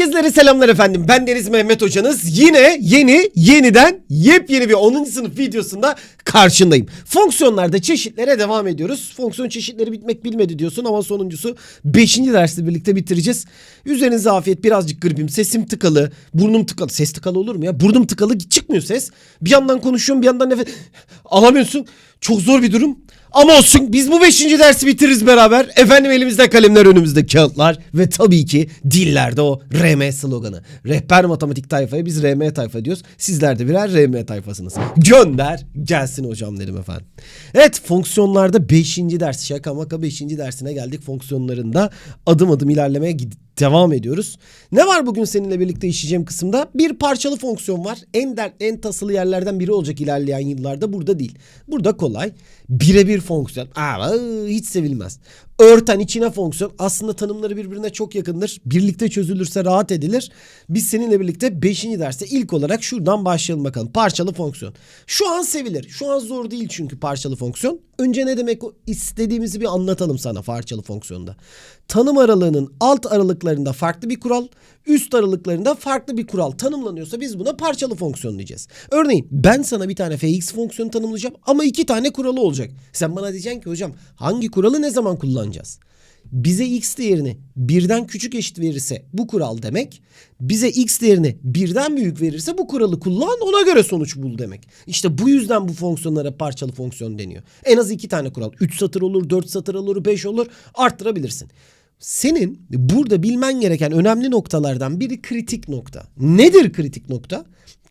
Herkeslere selamlar efendim. Ben Deniz Mehmet Hocanız. Yine yeni, yeniden yepyeni bir 10. sınıf videosunda karşındayım. Fonksiyonlarda çeşitlere devam ediyoruz. Fonksiyon çeşitleri bitmek bilmedi diyorsun ama sonuncusu 5. dersi birlikte bitireceğiz. Üzerinize afiyet birazcık gripim. Sesim tıkalı, burnum tıkalı. Ses tıkalı olur mu ya? Burnum tıkalı çıkmıyor ses. Bir yandan konuşuyorum bir yandan nefes alamıyorsun. Çok zor bir durum. Ama olsun biz bu 5. dersi bitiririz beraber. Efendim elimizde kalemler önümüzde kağıtlar ve tabii ki dillerde o RM sloganı. Rehber matematik tayfaya biz RM tayfa diyoruz. Sizler de birer RM tayfasınız. Gönder gelsin hocam dedim efendim. Evet fonksiyonlarda 5. ders şaka maka 5. dersine geldik. Fonksiyonlarında adım adım ilerlemeye gidiyoruz devam ediyoruz. Ne var bugün seninle birlikte işleyeceğim kısımda? Bir parçalı fonksiyon var. En dertli, en tasılı yerlerden biri olacak ilerleyen yıllarda. Burada değil. Burada kolay. Birebir fonksiyon. Aa, hiç sevilmez. Örten içine fonksiyon. Aslında tanımları birbirine çok yakındır. Birlikte çözülürse rahat edilir. Biz seninle birlikte 5. derste ilk olarak şuradan başlayalım bakalım. Parçalı fonksiyon. Şu an sevilir. Şu an zor değil çünkü parçalı fonksiyon. Önce ne demek o istediğimizi bir anlatalım sana parçalı fonksiyonda. Tanım aralığının alt aralıklarında farklı bir kural, üst aralıklarında farklı bir kural tanımlanıyorsa biz buna parçalı fonksiyon diyeceğiz. Örneğin ben sana bir tane fx fonksiyonu tanımlayacağım ama iki tane kuralı olacak. Sen bana diyeceksin ki hocam hangi kuralı ne zaman kullanacağız? Bize x değerini birden küçük eşit verirse bu kural demek. Bize x değerini birden büyük verirse bu kuralı kullan ona göre sonuç bul demek. İşte bu yüzden bu fonksiyonlara parçalı fonksiyon deniyor. En az iki tane kural. 3 satır olur, 4 satır olur, 5 olur arttırabilirsin. Senin burada bilmen gereken önemli noktalardan biri kritik nokta. Nedir kritik nokta?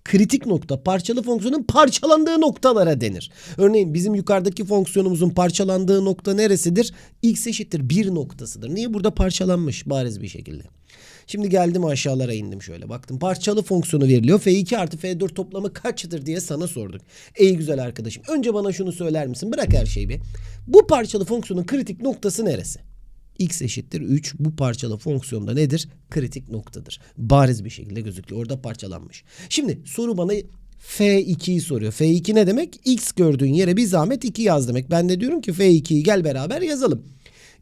kritik nokta parçalı fonksiyonun parçalandığı noktalara denir. Örneğin bizim yukarıdaki fonksiyonumuzun parçalandığı nokta neresidir? x eşittir 1 noktasıdır. Niye burada parçalanmış bariz bir şekilde? Şimdi geldim aşağılara indim şöyle baktım. Parçalı fonksiyonu veriliyor. F2 artı F4 toplamı kaçtır diye sana sorduk. Ey güzel arkadaşım. Önce bana şunu söyler misin? Bırak her şeyi bir. Bu parçalı fonksiyonun kritik noktası neresi? X eşittir 3 bu parçalı fonksiyonda nedir? Kritik noktadır. Bariz bir şekilde gözüküyor. Orada parçalanmış. Şimdi soru bana F2'yi soruyor. F2 ne demek? X gördüğün yere bir zahmet 2 yaz demek. Ben de diyorum ki F2'yi gel beraber yazalım.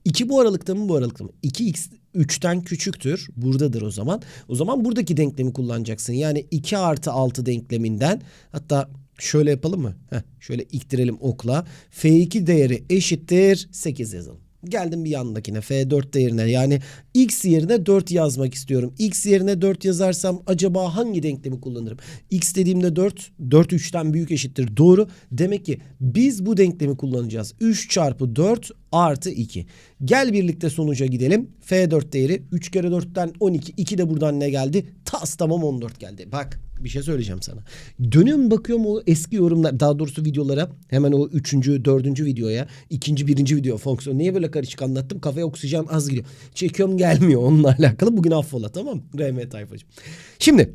2 bu aralıkta mı bu aralıkta mı? 2x 3'ten küçüktür. Buradadır o zaman. O zaman buradaki denklemi kullanacaksın. Yani 2 artı 6 denkleminden hatta şöyle yapalım mı? Heh, şöyle iktirelim okla. F2 değeri eşittir 8 yazalım. Geldim bir yandakine F4 değerine yani x yerine 4 yazmak istiyorum. x yerine 4 yazarsam acaba hangi denklemi kullanırım? x dediğimde 4, 4 3'ten büyük eşittir. Doğru. Demek ki biz bu denklemi kullanacağız. 3 çarpı 4 artı 2. Gel birlikte sonuca gidelim. F4 değeri 3 kere 4'ten 12. 2 de buradan ne geldi? Tas tamam 14 geldi. Bak bir şey söyleyeceğim sana. Dönüyorum bakıyorum o eski yorumlar daha doğrusu videolara hemen o üçüncü dördüncü videoya ikinci birinci video fonksiyon niye böyle karışık anlattım kafaya oksijen az gidiyor. Çekiyorum gelmiyor onunla alakalı bugün affola tamam RM tayfacığım. Şimdi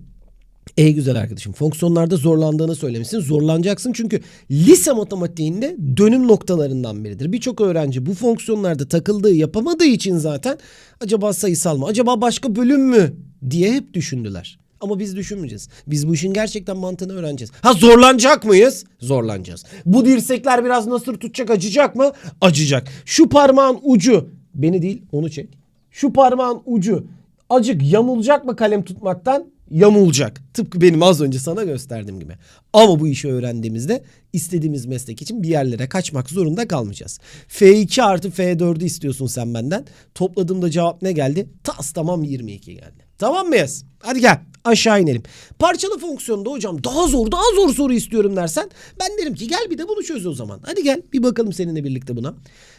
Ey güzel arkadaşım fonksiyonlarda zorlandığını söylemişsin. Zorlanacaksın çünkü lise matematiğinde dönüm noktalarından biridir. Birçok öğrenci bu fonksiyonlarda takıldığı yapamadığı için zaten acaba sayısal mı acaba başka bölüm mü diye hep düşündüler. Ama biz düşünmeyeceğiz. Biz bu işin gerçekten mantığını öğreneceğiz. Ha zorlanacak mıyız? Zorlanacağız. Bu dirsekler biraz nasır tutacak acıyacak mı? Acıyacak. Şu parmağın ucu beni değil onu çek. Şu parmağın ucu acık yamulacak mı kalem tutmaktan? Yamulacak. Tıpkı benim az önce sana gösterdiğim gibi. Ama bu işi öğrendiğimizde istediğimiz meslek için bir yerlere kaçmak zorunda kalmayacağız. F2 artı F4'ü istiyorsun sen benden. Topladığımda cevap ne geldi? Tas tamam 22 geldi. Tamam mıyız? Hadi gel aşağı inelim. Parçalı fonksiyonda hocam daha zor daha zor soru istiyorum dersen ben derim ki gel bir de bunu çöz o zaman. Hadi gel bir bakalım seninle birlikte buna.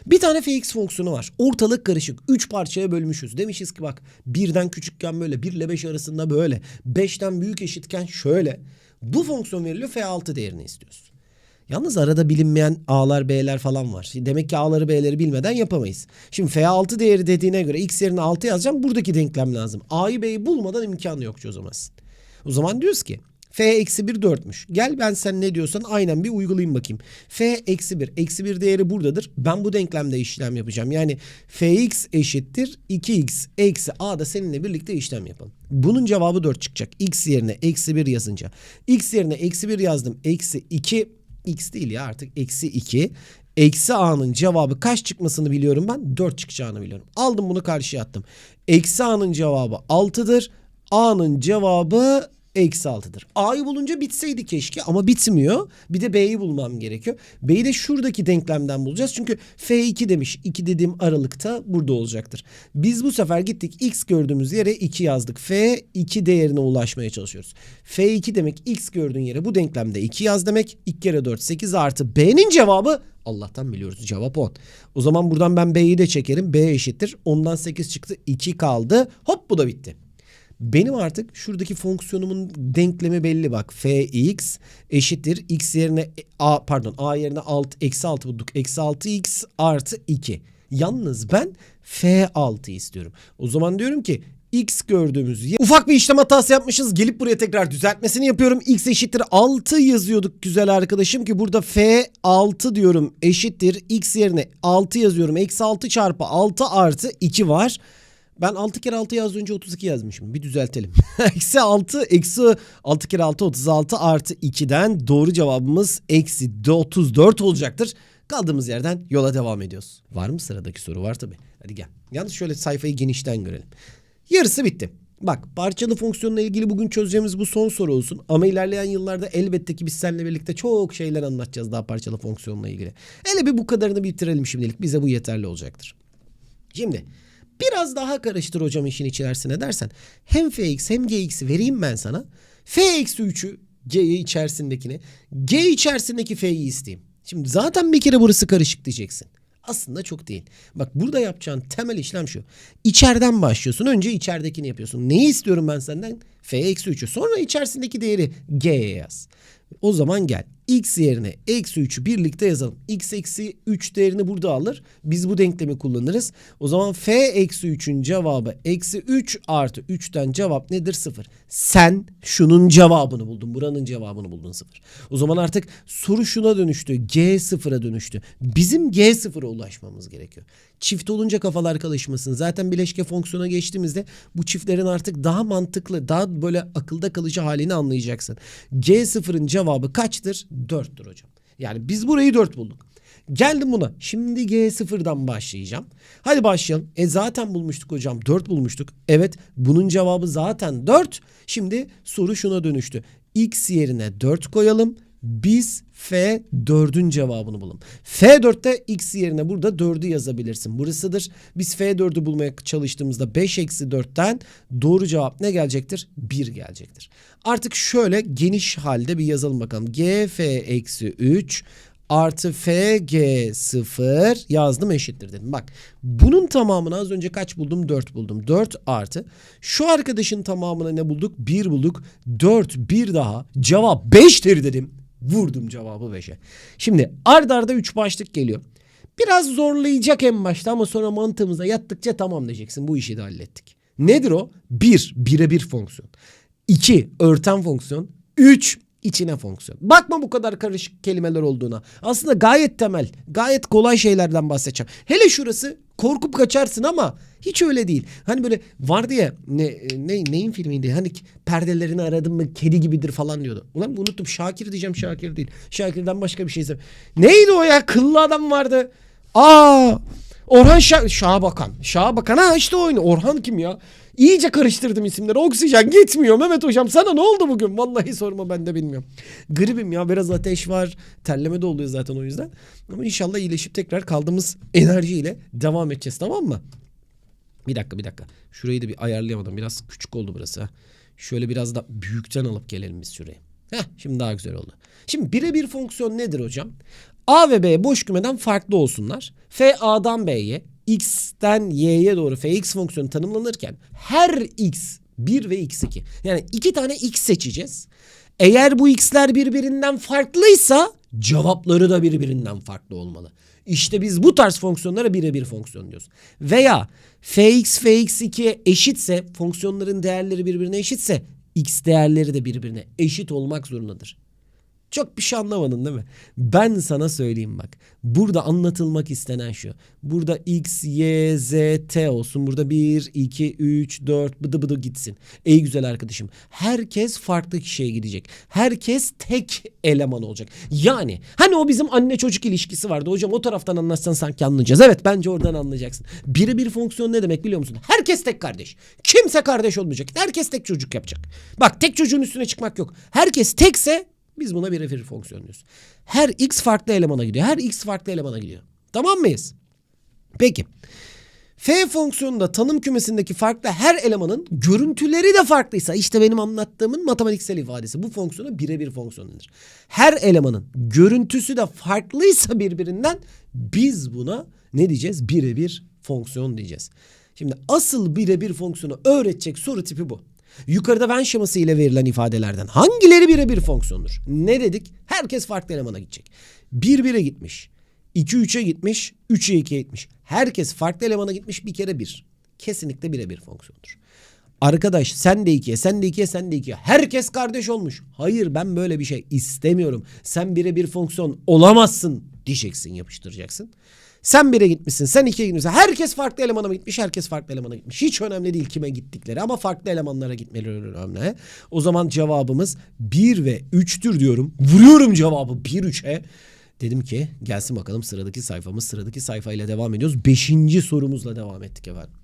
Bir tane fx fonksiyonu var. Ortalık karışık. 3 parçaya bölmüşüz. Demişiz ki bak birden küçükken böyle 1 ile 5 arasında böyle. 5'ten büyük eşitken şöyle. Bu fonksiyon veriliyor f6 değerini istiyoruz. Yalnız arada bilinmeyen A'lar B'ler falan var. Demek ki A'ları B'leri bilmeden yapamayız. Şimdi F6 değeri dediğine göre X yerine 6 yazacağım. Buradaki denklem lazım. A'yı B'yi bulmadan imkanı yok çözemezsin. O zaman diyoruz ki F eksi 1 4'müş. Gel ben sen ne diyorsan aynen bir uygulayayım bakayım. F eksi 1. Eksi 1 değeri buradadır. Ben bu denklemde işlem yapacağım. Yani Fx eşittir 2x eksi a da seninle birlikte işlem yapalım. Bunun cevabı 4 çıkacak. X yerine eksi 1 yazınca. X yerine eksi 1 yazdım. Eksi 2 x değil ya artık eksi 2. Eksi a'nın cevabı kaç çıkmasını biliyorum ben? 4 çıkacağını biliyorum. Aldım bunu karşıya attım. Eksi a'nın cevabı 6'dır. A'nın cevabı eksi 6'dır. A'yı bulunca bitseydi keşke ama bitmiyor. Bir de B'yi bulmam gerekiyor. B'yi de şuradaki denklemden bulacağız. Çünkü F2 demiş. 2 dediğim aralıkta burada olacaktır. Biz bu sefer gittik X gördüğümüz yere 2 yazdık. F2 değerine ulaşmaya çalışıyoruz. F2 demek X gördüğün yere bu denklemde 2 yaz demek. 2 kere 4 8 artı B'nin cevabı Allah'tan biliyoruz cevap 10. O zaman buradan ben B'yi de çekerim. B eşittir. Ondan 8 çıktı. 2 kaldı. Hop bu da bitti. Benim artık şuradaki fonksiyonumun denklemi belli bak. fx eşittir x yerine a pardon a yerine alt eksi 6 bulduk. Eksi 6x artı 2. Yalnız ben f6 istiyorum. O zaman diyorum ki x gördüğümüz yer... Ufak bir işlem hatası yapmışız. Gelip buraya tekrar düzeltmesini yapıyorum. x eşittir 6 yazıyorduk güzel arkadaşım ki burada f6 diyorum eşittir. x yerine 6 yazıyorum. Eksi 6 çarpı 6 artı 2 var. Ben 6 kere 6 yaz önce 32 yazmışım. Bir düzeltelim. eksi 6 eksi 6 kere 6 36 artı 2'den doğru cevabımız eksi 34 olacaktır. Kaldığımız yerden yola devam ediyoruz. Var mı sıradaki soru? Var tabi. Hadi gel. Yalnız şöyle sayfayı genişten görelim. Yarısı bitti. Bak parçalı fonksiyonla ilgili bugün çözeceğimiz bu son soru olsun. Ama ilerleyen yıllarda elbette ki biz seninle birlikte çok şeyler anlatacağız daha parçalı fonksiyonla ilgili. Hele bir bu kadarını bitirelim şimdilik. Bize bu yeterli olacaktır. Şimdi biraz daha karıştır hocam işin içerisine dersen hem fx hem gx'i vereyim ben sana. f eksi 3'ü g içerisindekini g içerisindeki f'yi isteyeyim. Şimdi zaten bir kere burası karışık diyeceksin. Aslında çok değil. Bak burada yapacağın temel işlem şu. İçeriden başlıyorsun. Önce içeridekini yapıyorsun. Neyi istiyorum ben senden? F eksi 3'ü. Sonra içerisindeki değeri G'ye yaz. O zaman gel. X yerine eksi 3'ü birlikte yazalım. X eksi 3 değerini burada alır. Biz bu denklemi kullanırız. O zaman F eksi 3'ün cevabı eksi 3 artı 3'ten cevap nedir? 0. Sen şunun cevabını buldun. Buranın cevabını buldun 0. O zaman artık soru şuna dönüştü. G sıfıra dönüştü. Bizim G sıfıra ulaşmamız gerekiyor. Çift olunca kafalar karışmasın. Zaten bileşke fonksiyona geçtiğimizde bu çiftlerin artık daha mantıklı, daha böyle akılda kalıcı halini anlayacaksın. G sıfırın cevabı kaçtır? 4'tür hocam. Yani biz burayı 4 bulduk. Geldim buna. Şimdi G0'dan başlayacağım. Hadi başlayalım. E zaten bulmuştuk hocam. 4 bulmuştuk. Evet bunun cevabı zaten 4. Şimdi soru şuna dönüştü. X yerine 4 koyalım. Biz F4'ün cevabını bulalım. F4'te X yerine burada 4'ü yazabilirsin. Burasıdır. Biz F4'ü bulmaya çalıştığımızda 5 eksi 4'ten doğru cevap ne gelecektir? 1 gelecektir. Artık şöyle geniş halde bir yazalım bakalım. GF eksi 3 artı FG0 yazdım eşittir dedim. Bak bunun tamamını az önce kaç buldum? 4 buldum. 4 artı şu arkadaşın tamamına ne bulduk? 1 bulduk. 4 bir daha cevap 5'tir dedim. Vurdum cevabı 5'e. Şimdi ard arda 3 başlık geliyor. Biraz zorlayacak en başta ama sonra mantığımıza yattıkça tamam diyeceksin. Bu işi de hallettik. Nedir o? 1. Birebir fonksiyon. 2. Örten fonksiyon. 3 içine fonksiyon. Bakma bu kadar karışık kelimeler olduğuna. Aslında gayet temel, gayet kolay şeylerden bahsedeceğim. Hele şurası korkup kaçarsın ama hiç öyle değil. Hani böyle vardı ya ne, ne neyin filmiydi? Hani perdelerini aradım mı kedi gibidir falan diyordu. Ulan unuttum Şakir diyeceğim Şakir değil. Şakir'den başka bir şey izledim. Neydi o ya? Kıllı adam vardı. Aa! Orhan Şah Şahabakan. Şahabakan ha işte oyunu. Orhan kim ya? İyice karıştırdım isimleri. Oksijen gitmiyor Mehmet hocam. Sana ne oldu bugün? Vallahi sorma ben de bilmiyorum. Gribim ya biraz ateş var. Terleme de oluyor zaten o yüzden. Ama inşallah iyileşip tekrar kaldığımız enerjiyle devam edeceğiz tamam mı? Bir dakika bir dakika. Şurayı da bir ayarlayamadım. Biraz küçük oldu burası. Şöyle biraz da büyükten alıp gelelim biz şuraya. Heh şimdi daha güzel oldu. Şimdi birebir fonksiyon nedir hocam? A ve B boş kümeden farklı olsunlar. F A'dan B'ye, X'ten Y'ye doğru Fx fonksiyonu tanımlanırken her X 1 ve X2. Yani iki tane X seçeceğiz. Eğer bu X'ler birbirinden farklıysa cevapları da birbirinden farklı olmalı. İşte biz bu tarz fonksiyonlara birebir fonksiyon diyoruz. Veya Fx Fx2'ye eşitse fonksiyonların değerleri birbirine eşitse X değerleri de birbirine eşit olmak zorundadır. Çok bir şey anlamadın değil mi? Ben sana söyleyeyim bak. Burada anlatılmak istenen şu. Burada x, y, z, t olsun. Burada 1, 2, 3, 4 bıdı bıdı gitsin. Ey güzel arkadaşım. Herkes farklı kişiye gidecek. Herkes tek eleman olacak. Yani hani o bizim anne çocuk ilişkisi vardı. Hocam o taraftan anlatsan sanki anlayacağız. Evet bence oradan anlayacaksın. Birebir fonksiyon ne demek biliyor musun? Herkes tek kardeş. Kimse kardeş olmayacak. Herkes tek çocuk yapacak. Bak tek çocuğun üstüne çıkmak yok. Herkes tekse biz buna birebir fonksiyon diyoruz. Her x farklı elemana gidiyor. Her x farklı elemana gidiyor. Tamam mıyız? Peki. F fonksiyonunda tanım kümesindeki farklı her elemanın görüntüleri de farklıysa işte benim anlattığımın matematiksel ifadesi. Bu fonksiyona birebir fonksiyon denir. Her elemanın görüntüsü de farklıysa birbirinden biz buna ne diyeceğiz? Birebir fonksiyon diyeceğiz. Şimdi asıl birebir fonksiyonu öğretecek soru tipi bu. Yukarıda Venn şeması ile verilen ifadelerden hangileri birebir fonksiyondur? Ne dedik? Herkes farklı elemana gidecek. 1 1'e gitmiş. 2 3'e gitmiş. 3'e 2'ye gitmiş. Herkes farklı elemana gitmiş bir kere bir. Kesinlikle birebir fonksiyondur. Arkadaş sen de 2'ye, sen de 2'ye, sen de 2'ye. Herkes kardeş olmuş. Hayır ben böyle bir şey istemiyorum. Sen birebir fonksiyon olamazsın diyeceksin, yapıştıracaksın. Sen bire gitmişsin, sen ikiye gitmişsin. Herkes farklı elemana mı gitmiş, herkes farklı elemana gitmiş. Hiç önemli değil kime gittikleri ama farklı elemanlara gitmeleri önemli. O zaman cevabımız 1 ve 3'tür diyorum. Vuruyorum cevabı 1-3'e. Dedim ki gelsin bakalım sıradaki sayfamız. Sıradaki sayfayla devam ediyoruz. Beşinci sorumuzla devam ettik efendim.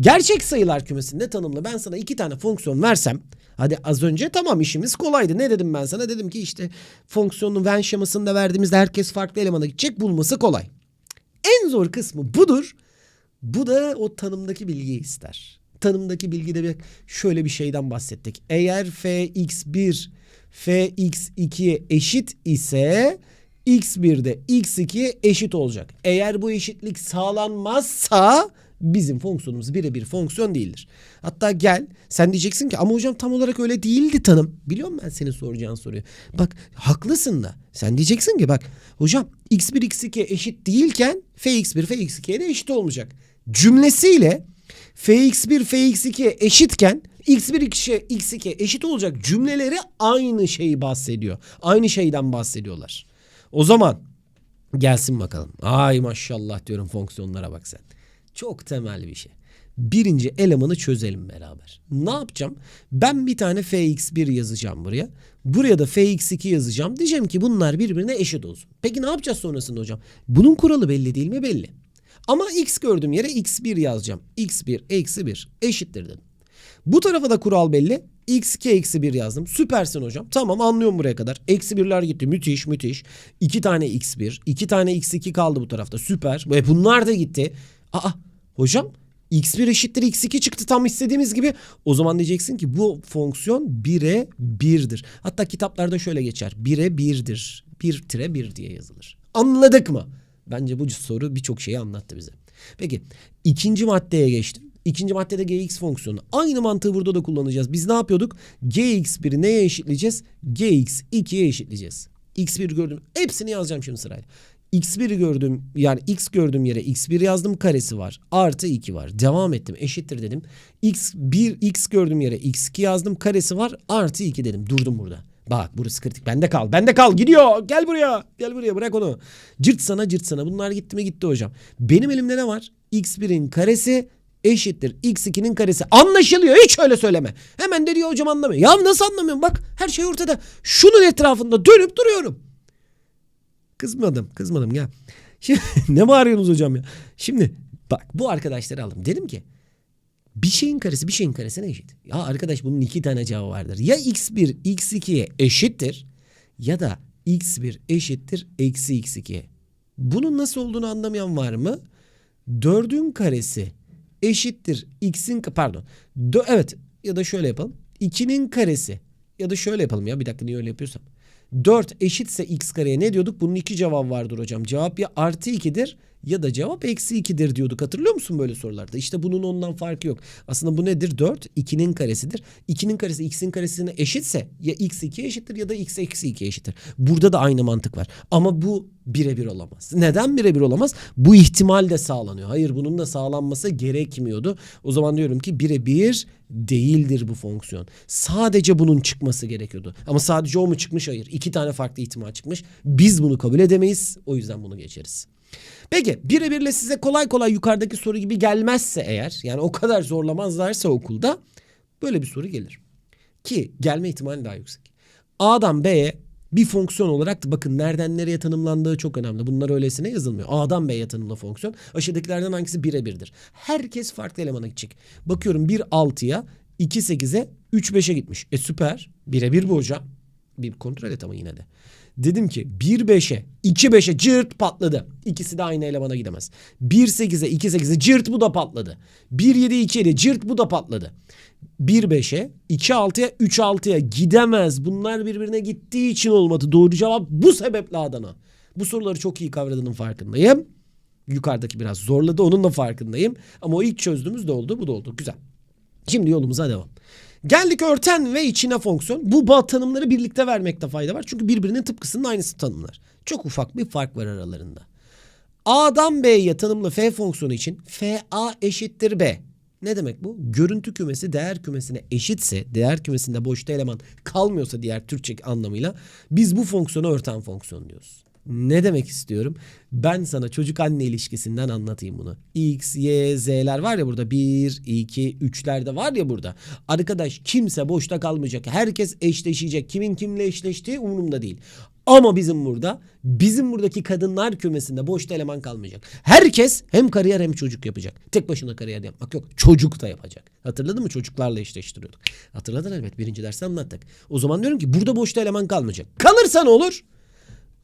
Gerçek sayılar kümesinde tanımlı ben sana iki tane fonksiyon versem hadi az önce tamam işimiz kolaydı. Ne dedim ben sana? Dedim ki işte fonksiyonun Venn şemasında verdiğimizde herkes farklı elemana gidecek bulması kolay. En zor kısmı budur. Bu da o tanımdaki bilgiyi ister. Tanımdaki bilgide bir şöyle bir şeyden bahsettik. Eğer fx1 fx2'ye eşit ise x1 de x2'ye eşit olacak. Eğer bu eşitlik sağlanmazsa bizim fonksiyonumuz birebir fonksiyon değildir. Hatta gel sen diyeceksin ki ama hocam tam olarak öyle değildi tanım. Biliyorum ben senin soracağın soruyu. Bak haklısın da sen diyeceksin ki bak hocam x1 x2'ye eşit değilken fx1 fx2'ye de eşit olmayacak. Cümlesiyle fx1 fx2'ye eşitken x1 x2'ye x2'ye eşit olacak cümleleri aynı şeyi bahsediyor. Aynı şeyden bahsediyorlar. O zaman gelsin bakalım. Ay maşallah diyorum fonksiyonlara bak sen. Çok temel bir şey. Birinci elemanı çözelim beraber. Ne yapacağım? Ben bir tane fx1 yazacağım buraya. Buraya da fx2 yazacağım. Diyeceğim ki bunlar birbirine eşit olsun. Peki ne yapacağız sonrasında hocam? Bunun kuralı belli değil mi? Belli. Ama x gördüğüm yere x1 yazacağım. x1 eksi 1 eşittir dedim. Bu tarafa da kural belli. x2 eksi 1 yazdım. Süpersin hocam. Tamam anlıyorum buraya kadar. Eksi 1'ler gitti. Müthiş müthiş. 2 tane x1. 2 tane x2 kaldı bu tarafta. Süper. Ve bunlar da gitti. Aa hocam x1 eşittir x2 çıktı tam istediğimiz gibi. O zaman diyeceksin ki bu fonksiyon 1'e 1'dir. Hatta kitaplarda şöyle geçer. 1'e 1'dir. 1 tire 1 diye yazılır. Anladık mı? Bence bu soru birçok şeyi anlattı bize. Peki ikinci maddeye geçtim. İkinci maddede gx fonksiyonu. Aynı mantığı burada da kullanacağız. Biz ne yapıyorduk? gx1'i neye eşitleyeceğiz? gx2'ye eşitleyeceğiz. x1 gördüm. Hepsini yazacağım şimdi sırayla. X1'i gördüm yani x gördüğüm yere x1 yazdım karesi var. Artı 2 var. Devam ettim eşittir dedim. x1 x gördüğüm yere x2 yazdım karesi var. Artı 2 dedim. Durdum burada. Bak burası kritik. Bende kal. Bende kal. Gidiyor. Gel buraya. Gel buraya. Bırak onu. Cırt sana cırt sana. Bunlar gitti mi gitti hocam. Benim elimde ne var? x1'in karesi eşittir x2'nin karesi. Anlaşılıyor. Hiç öyle söyleme. Hemen de diyor hocam anlamıyor. Ya nasıl anlamıyorum? Bak her şey ortada. Şunun etrafında dönüp duruyorum. Kızmadım. Kızmadım ya. Şimdi ne bağırıyorsunuz hocam ya? Şimdi bak bu arkadaşları aldım. Dedim ki bir şeyin karesi bir şeyin karesine eşit. Ya arkadaş bunun iki tane cevabı vardır. Ya x1 x2'ye eşittir ya da x1 eşittir eksi x2'ye. Bunun nasıl olduğunu anlamayan var mı? Dördün karesi eşittir x'in pardon. Dö, evet ya da şöyle yapalım. 2'nin karesi ya da şöyle yapalım ya bir dakika niye öyle yapıyorsam. 4 eşitse x kareye ne diyorduk? Bunun iki cevabı vardır hocam. Cevap ya artı 2'dir Ya da cevap eksi 2'dir diyorduk. Hatırlıyor musun böyle sorularda? İşte bunun ondan farkı yok. Aslında bu nedir? 4 2'nin karesidir. 2'nin karesi x'in karesine eşitse ya x 2 eşittir ya da x eksi 2 eşittir. Burada da aynı mantık var. Ama bu birebir olamaz. Neden birebir olamaz? Bu ihtimal de sağlanıyor. Hayır bunun da sağlanması gerekmiyordu. O zaman diyorum ki birebir değildir bu fonksiyon. Sadece bunun çıkması gerekiyordu. Ama sadece o mu çıkmış? Hayır. İki tane farklı ihtimal çıkmış. Biz bunu kabul edemeyiz. O yüzden bunu geçeriz. Peki birebirle size kolay kolay yukarıdaki soru gibi gelmezse eğer yani o kadar zorlamazlarsa okulda böyle bir soru gelir. Ki gelme ihtimali daha yüksek. A'dan B'ye bir fonksiyon olarak da bakın nereden nereye tanımlandığı çok önemli. Bunlar öylesine yazılmıyor. A'dan B'ye tanımlı fonksiyon. Aşağıdakilerden hangisi birebirdir? Herkes farklı elemana gidecek. Bakıyorum 1 6'ya 2 8'e 3 5'e gitmiş. E süper. Birebir bu hocam. Bir kontrol et ama yine de. Dedim ki 1 5'e 2 5'e cırt patladı. İkisi de aynı elemana gidemez. 1 8'e 2 8'e cırt bu da patladı. 1 7 2 7 cırt bu da patladı. 1 5'e 2 6'ya 3 6'ya gidemez. Bunlar birbirine gittiği için olmadı. Doğru cevap bu sebeple Adana. Bu soruları çok iyi kavradığının farkındayım. Yukarıdaki biraz zorladı onun da farkındayım. Ama o ilk çözdüğümüz de oldu bu da oldu. Güzel. Şimdi yolumuza devam. Geldik örten ve içine fonksiyon. Bu bağ tanımları birlikte vermekte fayda var. Çünkü birbirinin tıpkısının aynısı tanımlar. Çok ufak bir fark var aralarında. A'dan B'ye tanımlı f fonksiyonu için f a eşittir b. Ne demek bu? Görüntü kümesi değer kümesine eşitse, değer kümesinde boşta eleman kalmıyorsa diğer Türkçe anlamıyla biz bu fonksiyonu örten fonksiyon diyoruz. Ne demek istiyorum? Ben sana çocuk anne ilişkisinden anlatayım bunu. X, Y, Z'ler var ya burada. 1, 2, 3'ler de var ya burada. Arkadaş kimse boşta kalmayacak. Herkes eşleşecek. Kimin kimle eşleştiği umurumda değil. Ama bizim burada, bizim buradaki kadınlar kümesinde boşta eleman kalmayacak. Herkes hem kariyer hem çocuk yapacak. Tek başına kariyer yapmak yok. Çocuk da yapacak. Hatırladın mı? Çocuklarla eşleştiriyorduk. Hatırladın elbet. Birinci derste anlattık. O zaman diyorum ki burada boşta eleman kalmayacak. Kalırsa ne olur?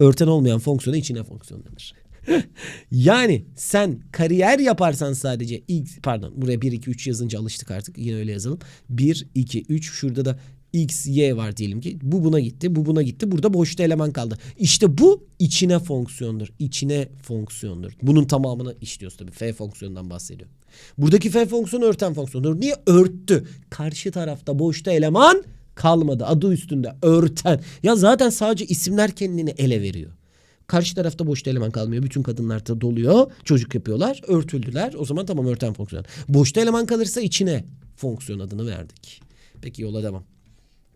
Örten olmayan fonksiyona içine fonksiyon denir. yani sen kariyer yaparsan sadece x pardon buraya 1 2 3 yazınca alıştık artık yine öyle yazalım. 1 2 3 şurada da x y var diyelim ki bu buna gitti bu buna gitti burada boşta eleman kaldı. İşte bu içine fonksiyondur. İçine fonksiyondur. Bunun tamamını işliyoruz tabii f fonksiyonundan bahsediyor. Buradaki f fonksiyonu örten fonksiyondur. Niye örttü? Karşı tarafta boşta eleman kalmadı. Adı üstünde örten. Ya zaten sadece isimler kendini ele veriyor. Karşı tarafta boşta eleman kalmıyor. Bütün kadınlar da doluyor. Çocuk yapıyorlar. Örtüldüler. O zaman tamam örten fonksiyon. Boşta eleman kalırsa içine fonksiyon adını verdik. Peki yola devam.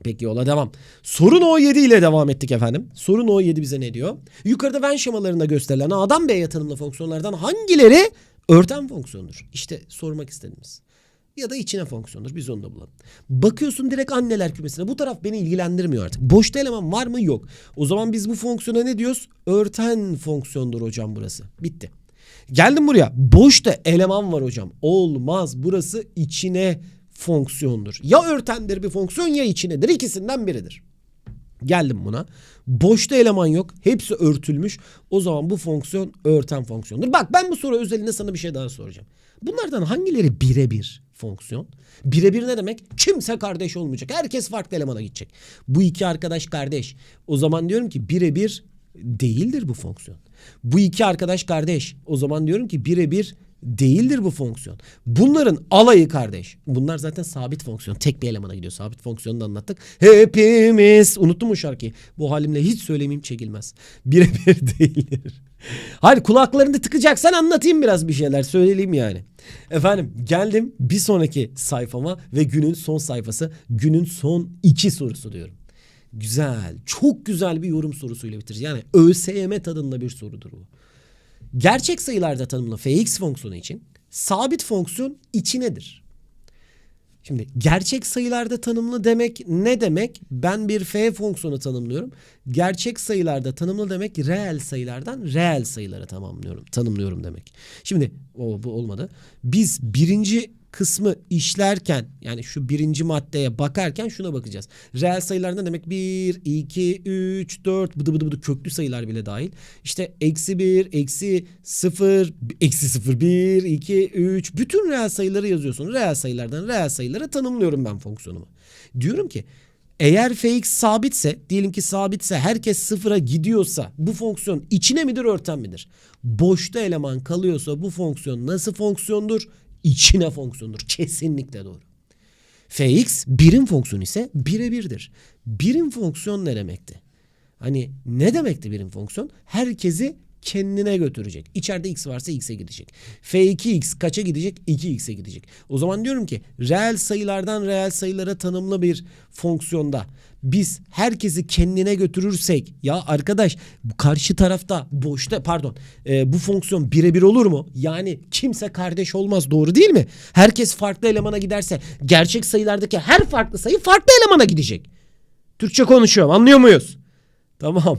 Peki yola devam. Sorun O7 ile devam ettik efendim. Sorun O7 bize ne diyor? Yukarıda Venn şemalarında gösterilen A'dan B'ye tanımlı fonksiyonlardan hangileri örten fonksiyondur? İşte sormak istediğimiz ya da içine fonksiyondur. Biz onu da bulalım. Bakıyorsun direkt anneler kümesine. Bu taraf beni ilgilendirmiyor artık. Boşta eleman var mı? Yok. O zaman biz bu fonksiyona ne diyoruz? Örten fonksiyondur hocam burası. Bitti. Geldim buraya. Boşta eleman var hocam. Olmaz. Burası içine fonksiyondur. Ya örtendir bir fonksiyon ya içinedir. İkisinden biridir. Geldim buna. Boşta eleman yok. Hepsi örtülmüş. O zaman bu fonksiyon örten fonksiyondur. Bak ben bu soru özelinde sana bir şey daha soracağım. Bunlardan hangileri birebir fonksiyon? Birebir ne demek? Kimse kardeş olmayacak. Herkes farklı elemana gidecek. Bu iki arkadaş kardeş. O zaman diyorum ki birebir değildir bu fonksiyon. Bu iki arkadaş kardeş. O zaman diyorum ki birebir değildir bu fonksiyon. Bunların alayı kardeş. Bunlar zaten sabit fonksiyon. Tek bir elemana gidiyor. Sabit fonksiyonu da anlattık. Hepimiz. Unuttun mu şarkıyı? Bu halimle hiç söylemeyeyim çekilmez. Birebir değildir. Hayır kulaklarını tıkacaksan anlatayım biraz bir şeyler söyleyeyim yani. Efendim geldim bir sonraki sayfama ve günün son sayfası. Günün son iki sorusu diyorum. Güzel. Çok güzel bir yorum sorusuyla bitireceğiz. Yani ÖSYM tadında bir sorudur bu. Gerçek sayılarda tanımlı fx fonksiyonu için sabit fonksiyon içinedir. Şimdi gerçek sayılarda tanımlı demek ne demek? Ben bir f fonksiyonu tanımlıyorum. Gerçek sayılarda tanımlı demek reel sayılardan reel sayılara tamamlıyorum, tanımlıyorum demek. Şimdi o bu olmadı. Biz birinci kısmı işlerken yani şu birinci maddeye bakarken şuna bakacağız. Reel sayılar ne demek? 1, 2, 3, 4 bıdı bıdı bıdı köklü sayılar bile dahil. İşte eksi 1, eksi 0, eksi 0, 1, 2, 3 bütün reel sayıları yazıyorsun. Reel sayılardan reel sayılara tanımlıyorum ben fonksiyonumu. Diyorum ki Eğer fx sabitse, diyelim ki sabitse, herkes sıfıra gidiyorsa bu fonksiyon içine midir, örten midir? Boşta eleman kalıyorsa bu fonksiyon nasıl fonksiyondur? İçine fonksiyondur. Kesinlikle doğru. fx birim fonksiyon ise birebirdir. Birim fonksiyon ne demekti? Hani ne demekti birim fonksiyon? Herkesi kendine götürecek. İçeride x varsa x'e gidecek. f2x kaça gidecek? 2x'e gidecek. O zaman diyorum ki reel sayılardan reel sayılara tanımlı bir fonksiyonda biz herkesi kendine götürürsek ya arkadaş karşı tarafta boşta pardon e, bu fonksiyon birebir olur mu? Yani kimse kardeş olmaz doğru değil mi? Herkes farklı elemana giderse gerçek sayılardaki her farklı sayı farklı elemana gidecek. Türkçe konuşuyorum anlıyor muyuz? Tamam.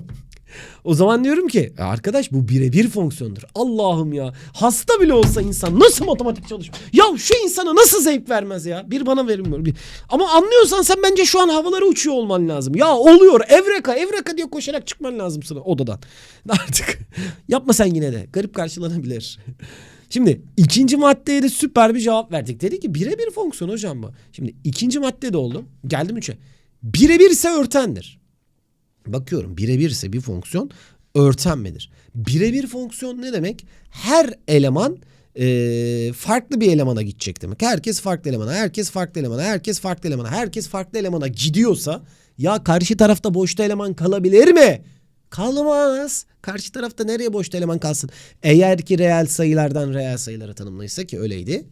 O zaman diyorum ki "Ya arkadaş bu birebir fonksiyondur. Allah'ım ya. Hasta bile olsa insan nasıl matematik çalışıyor? Ya şu insana nasıl zevk vermez ya? Bir bana verin bir. Ama anlıyorsan sen bence şu an havalara uçuyor olman lazım. Ya oluyor. Evreka, evreka diye koşarak çıkman lazım sana odadan. Artık yapma sen yine de. Garip karşılanabilir. Şimdi ikinci maddeye de süper bir cevap verdik. Dedi ki birebir fonksiyon hocam bu. Şimdi ikinci madde de oldu. Geldim üçe. Birebir ise örtendir. Bakıyorum birebir ise bir fonksiyon örtenmedir. Birebir fonksiyon ne demek? Her eleman eee, farklı bir elemana gidecek demek. Herkes farklı elemana, herkes farklı elemana, herkes farklı elemana, herkes farklı elemana gidiyorsa ya karşı tarafta boşta eleman kalabilir mi? Kalmaz. Karşı tarafta nereye boşta eleman kalsın? Eğer ki reel sayılardan reel sayılara tanımlıysa ki öyleydi.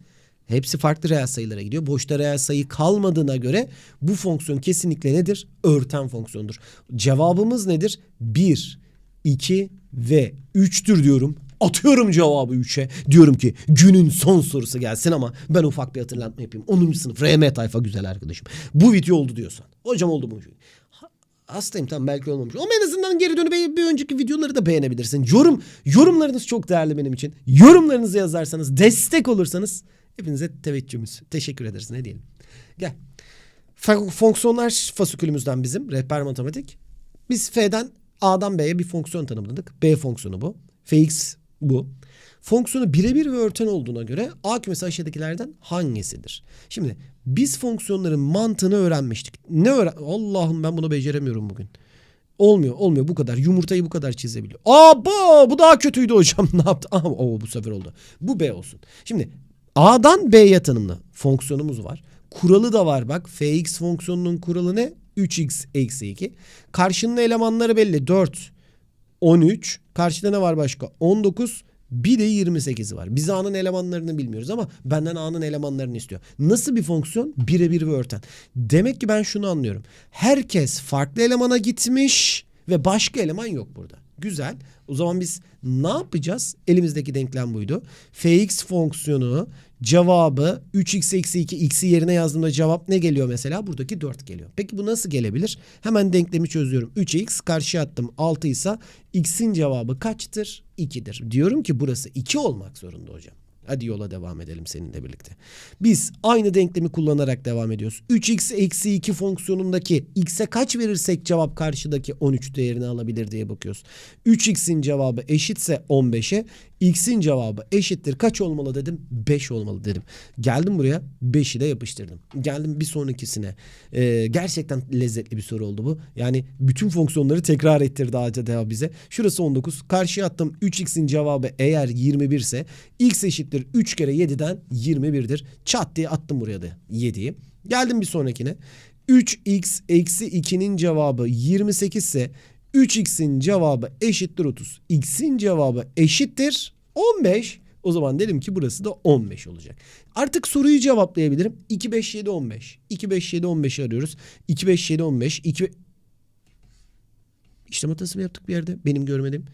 Hepsi farklı reel sayılara gidiyor. Boşta reel sayı kalmadığına göre bu fonksiyon kesinlikle nedir? Örten fonksiyondur. Cevabımız nedir? 1, 2 ve 3'tür diyorum. Atıyorum cevabı 3'e. Diyorum ki günün son sorusu gelsin ama ben ufak bir hatırlatma yapayım. 10. sınıf RM tayfa güzel arkadaşım. Bu video oldu diyorsan. Hocam oldu mu? Ha- Hastayım tamam belki olmamış. Ama en azından geri dönüp bir önceki videoları da beğenebilirsin. Yorum, yorumlarınız çok değerli benim için. Yorumlarınızı yazarsanız, destek olursanız hepinize teveccühümüz. Teşekkür ederiz ne diyelim. Gel. Fonksiyonlar fasikülümüzden bizim rehber matematik. Biz F'den A'dan B'ye bir fonksiyon tanımladık. B fonksiyonu bu. Fx bu. Fonksiyonu birebir ve örten olduğuna göre A kümesi aşağıdakilerden hangisidir? Şimdi biz fonksiyonların mantığını öğrenmiştik. Ne öğren... Allah'ım ben bunu beceremiyorum bugün. Olmuyor olmuyor bu kadar. Yumurtayı bu kadar çizebiliyor. Aa bu, bu daha kötüydü hocam. ne yaptı? Aha, o bu sefer oldu. Bu B olsun. Şimdi A'dan B'ye tanımlı fonksiyonumuz var. Kuralı da var bak. Fx fonksiyonunun kuralı ne? 3x eksi 2. Karşının elemanları belli. 4, 13. Karşıda ne var başka? 19. Bir de 28 var. Biz A'nın elemanlarını bilmiyoruz ama benden A'nın elemanlarını istiyor. Nasıl bir fonksiyon? Birebir ve örten. Demek ki ben şunu anlıyorum. Herkes farklı elemana gitmiş ve başka eleman yok burada. Güzel. O zaman biz ne yapacağız? Elimizdeki denklem buydu. Fx fonksiyonu cevabı 3x eksi 2 x'i yerine yazdığımda cevap ne geliyor mesela? Buradaki 4 geliyor. Peki bu nasıl gelebilir? Hemen denklemi çözüyorum. 3x karşıya attım 6 ise x'in cevabı kaçtır? 2'dir. Diyorum ki burası 2 olmak zorunda hocam. Hadi yola devam edelim seninle birlikte. Biz aynı denklemi kullanarak devam ediyoruz. 3x eksi 2 fonksiyonundaki x'e kaç verirsek cevap karşıdaki 13 değerini alabilir diye bakıyoruz. 3x'in cevabı eşitse 15'e x'in cevabı eşittir kaç olmalı dedim 5 olmalı dedim. Geldim buraya 5'i de yapıştırdım. Geldim bir sonrakisine. Ee, gerçekten lezzetli bir soru oldu bu. Yani bütün fonksiyonları tekrar ettirdi acaba bize. Şurası 19. Karşıya attım 3x'in cevabı eğer 21 ise x eşittir 3 kere 7'den 21'dir. Çat diye attım buraya da 7'yi. Geldim bir sonrakine. 3x eksi 2'nin cevabı 28 ise 3x'in cevabı eşittir 30. x'in cevabı eşittir 15. O zaman dedim ki burası da 15 olacak. Artık soruyu cevaplayabilirim. 2, 5, 7, 15. 2, 5, 7, 15'i arıyoruz. 2, 5, 7, 15. 2, İşlem hatası mı yaptık bir yerde? Benim görmediğim.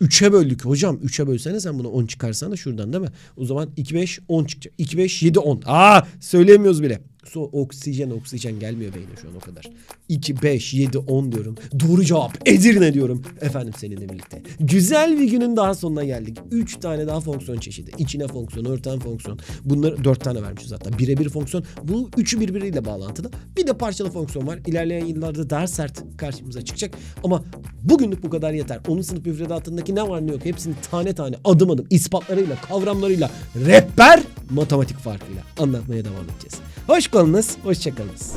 3'e böldük hocam. 3'e bölsene sen bunu 10 çıkarsan da şuradan değil mi? O zaman 2 5 10 çıkacak. 2 5 7 10. Aa söyleyemiyoruz bile. So, oksijen oksijen gelmiyor beyne şu an o kadar. 2 5 7 10 diyorum. Doğru cevap Edirne diyorum. Efendim seninle birlikte. Güzel bir günün daha sonuna geldik. 3 tane daha fonksiyon çeşidi. İçine fonksiyon, örten fonksiyon. Bunları 4 tane vermişiz hatta. Birebir fonksiyon. Bu üçü birbiriyle bağlantılı. Bir de parçalı fonksiyon var. İlerleyen yıllarda daha sert karşımıza çıkacak. Ama bugünlük bu kadar yeter. Onun sınıf müfredatındaki ne var ne yok hepsini tane tane adım adım ispatlarıyla, kavramlarıyla, rehber matematik farkıyla anlatmaya devam edeceğiz. Hoş kalınız, hoşçakalınız.